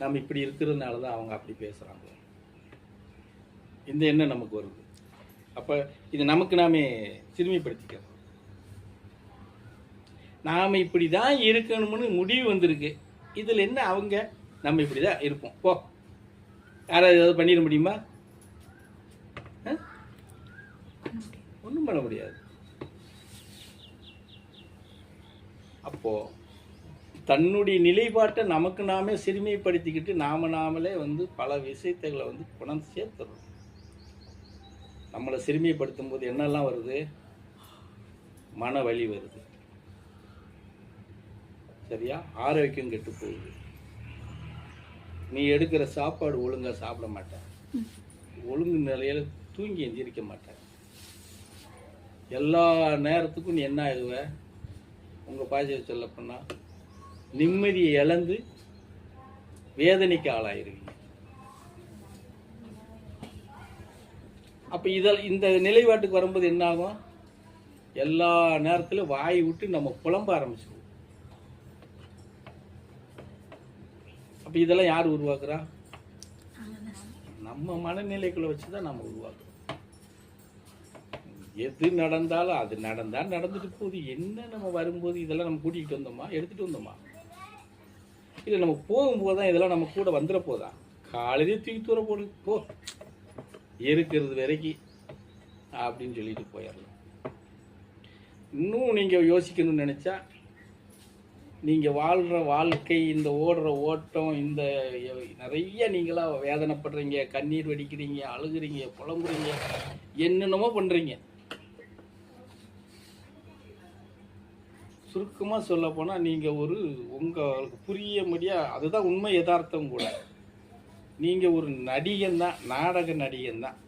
நம்ம இப்படி இருக்கிறதுனால தான் அவங்க அப்படி பேசுகிறாங்க இந்த எண்ணம் நமக்கு வருது. அப்போ இது நமக்கு நாமே சிறுமைப்படுத்திக்கிறோம். நாம் இப்படி தான் இருக்கணும்னு முடிவு வந்திருக்கு. இதில் என்ன அவங்க? நம்ம இப்படி தான் இருப்போம். போ. யாராவது ஏதாவது பண்ணிட முடியுமா? ஒன்றும் பண்ண முடியாது. அப்போது தன்னுடைய நிலைப்பாட்டை நமக்கு நாமே சிறுமைப்படுத்திக்கிட்டு நாம நாமளே வந்து பல விஷயத்தைகளை வந்து குணம் சேர்த்துறோம். நம்மளை சிறுமைப்படுத்தும் போது என்னெல்லாம் வருது? மன வலி வருது. சரியா? ஆரோக்கியம் கெட்டு போகுது. நீ எடுக்கிற சாப்பாடு ஒழுங்காக சாப்பிட மாட்டேன். ஒழுங்கு நிலையில் தூங்கி எந்திரிக்க மாட்டேன். எல்லா நேரத்துக்கும் நீ என்ன ஆகுவ உங்கள் பாஜக சொல்ல நிம்மதியை இழந்து வேதனைக்கு ஆளாயிருவீங்க அப்ப இதில் இந்த நிலைப்பாட்டுக்கு வரும்போது என்ன ஆகும் எல்லா நேரத்திலும் வாய் விட்டு நம்ம புலம்ப ஆரம்பிச்சிடுவோம் அப்ப இதெல்லாம் யார் உருவாக்குறா? நம்ம மனநிலைக்குள்ள வச்சு தான் நம்ம உருவாக்குறோம். எது நடந்தாலும் அது நடந்தா நடந்துட்டு போகுது. என்ன நம்ம வரும்போது இதெல்லாம் நம்ம கூட்டிகிட்டு வந்தோமா? எடுத்துட்டு வந்தோமா? இல்லை நம்ம போகும்போது தான் இதெல்லாம் நம்ம கூட வந்துட போதான் காலையிலே தூக்கி தூர போடு போ. இருக்கிறது வரைக்கும் அப்படின்னு சொல்லிட்டு போயிடலாம் இன்னும் நீங்கள் யோசிக்கணும்னு நினச்சா நீங்கள் வாழ்கிற வாழ்க்கை இந்த ஓடுற ஓட்டம் இந்த நிறைய நீங்களா வேதனைப்படுறீங்க கண்ணீர் வடிக்கிறீங்க அழுகுறீங்க புலம்புறீங்க என்னென்னமோ பண்ணுறீங்க சுருக்கமாக சொல்ல போனால் நீங்கள் ஒரு உங்களுக்கு புரிய முடியா அதுதான் உண்மை யதார்த்தம் கூட. நீங்கள் ஒரு நடிகன் தான் நாடக நடிகன் தான்.